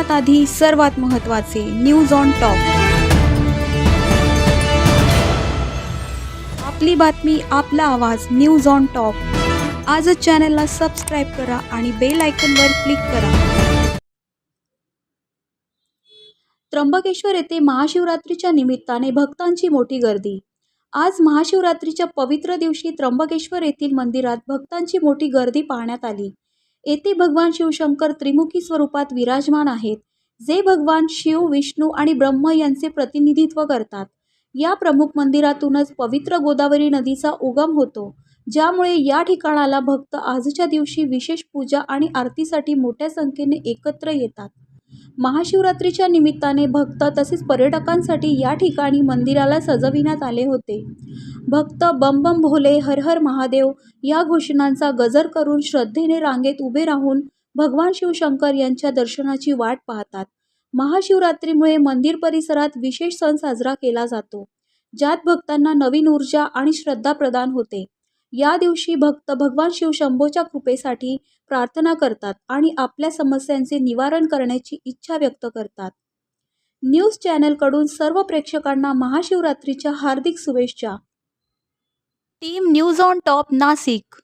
सर्वात आधी सर्वात महत्त्वाचे न्यूज ऑन टॉप आपली बातमी आपला आवाज न्यूज ऑन टॉप आजच चॅनलला सबस्क्राईब करा आणि बेल आयकनवर क्लिक करा. त्र्यंबकेश्वर येथे महाशिवरात्रीच्या निमित्ताने भक्तांची मोठी गर्दी. आज महाशिवरात्रीच्या पवित्र दिवशी त्र्यंबकेश्वर येथील मंदिरात भक्तांची मोठी गर्दी पाहण्यात आली. येथे भगवान शिवशंकर त्रिमुखी स्वरूपात विराजमान आहेत जे भगवान शिव विष्णू आणि ब्रह्म यांचे प्रतिनिधित्व करतात. या प्रमुख मंदिरातूनच पवित्र गोदावरी नदीचा उगम होतो ज्यामुळे या ठिकाणाला भक्त आजच्या दिवशी विशेष पूजा आणि आरतीसाठी मोठ्या संख्येने एकत्र येतात. महाशिवरात्रीच्या निमित्ताने भक्त तसेच पर्यटकांसाठी या ठिकाणी मंदिराला सजविण्यात आले होते. भक्त बम बम भोले हर हर महादेव या घोषणांचा गजर करून श्रद्धेने रांगेत उभे राहून भगवान शिवशंकर यांच्या दर्शनाची वाट पाहतात. महाशिवरात्रीमुळे मंदिर परिसरात विशेष सण साजरा केला जातो ज्यात भक्तांना नवीन ऊर्जा आणि श्रद्धा प्रदान होते. या दिवशी भक्त भगवान शिव शंभोच्या कृपेसाठी प्रार्थना करतात आणि आपल्या समस्यांचे निवारण करण्याची इच्छा व्यक्त करतात. न्यूज चॅनलकडून सर्व प्रेक्षकांना महाशिवरात्रीच्या हार्दिक शुभेच्छा. Team news on top Nashik.